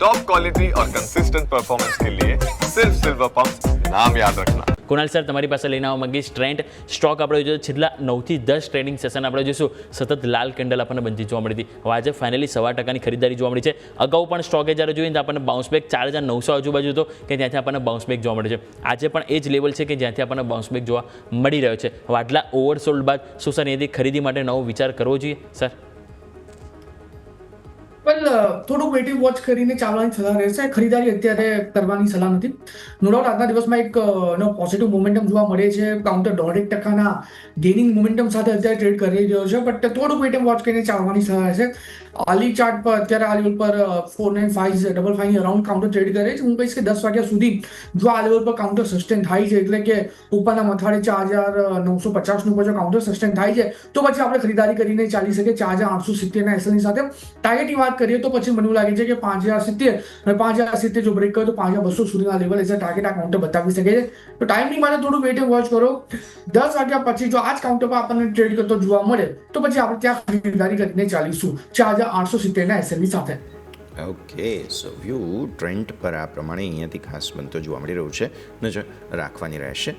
Top quality और consistent performance के लिए सिर्फ सिल्वर पंप नाम याद रखना કુણાલ સર તમારી પાસે લઈને આવવા માંગીશ ટ્રેન્ડ સ્ટોક આપણે જોઈએ છેલ્લા નવથી દસ ટ્રેડિંગ સેશન આપણે જોઈશું સતત લાલ કેન્ડલ આપણને બનતી જોવા મળી હતી હવે આજે ફાઇનલી સવા ટકાની ખરીદારી જોવા મળી છે અગાઉ પણ સ્ટોકે જ્યારે જોઈએ ને તો આપણને બાઉન્સ બેક ચાર હજાર નવસો આજુબાજુ હતો કે ત્યાંથી આપણને બાઉન્સ બેક જોવા મળે છે આજે પણ એ જ લેવલ છે કે જ્યાંથી આપણને બાઉન્સ બેક જોવા મળી રહ્યો છે હવે આટલા ઓવરસોલ્ડ બાદ શું સર એથી ખરીદી માટે નવો વિચાર કરવો જોઈએ સર વેલ થોડુંક વેટિંગ વોચ કરીને ચાલવાની સલાહ રહેશે. ખરીદારી અત્યારે કરવાની સલાહ નથી. નો ડાઉટ આજના દિવસમાં એક અ, નો પોઝિટિવ મોમેન્ટમ જોવા મળે છે. કાઉન્ટર દોઢેક ટકાના ગેઇનિંગ મોમેન્ટમ સાથે અત્યારે ટ્રેડ કરી રહ્યો છે. બટ થોડુંક વેટિંગ વોચ કરીને ચાલવાની સલાહ રહેશે. આલી ચાર્ટ પર અત્યારે આ લેવલ પર four nine five double five around counter trade કરે છે. હું કહીશ કે દસ વાગ્યા સુધી જો આ લેવલ પર કાઉન્ટર સસ્ટેન થાય છે એટલે કે ઉપરના મથાળે ચાર હજાર નવસો પચાસનું ઉપર જો કાઉન્ટર સસ્ટેન થાય છે તો પછી આપણે ખરીદારી કરીને ચાલી શકીએ ચાર હજાર આઠસો સિત્તેરના એસએલની સાથે. ટાર્ગેટની વાત કરીએ તો પછી મને લાગે છે કે પાંચ હજાર સિત્તેર પાંચ હજાર સિત્તેર જો બ્રેક કરે તો પાંચ હજાર બસો સુધીના લેવલ એઝ ટાર્ગેટ આ કાઉન્ટર બતાવી શકે છે. તો ટાઈમની માટે થોડું વેઇટિંગ વોચ કરો. દસ વાગ્યા પછી જો આ જ કાઉન્ટર પર આપણને ટ્રેડ કરતો જોવા મળે, તો પછી આપણે ત્યાં ખરીદારી કરીને ચાલીશું. ચાર હજાર આઠસો સિત્તેરના એસએલની સાથે. ઓકે સો વ્યૂ ટ્રેન્ડ પર આ પ્રમાણે અહીંયાથી ખાસ બનતો જોવા મળી રહ્યું છે. નજર રાખવાની રહેશે.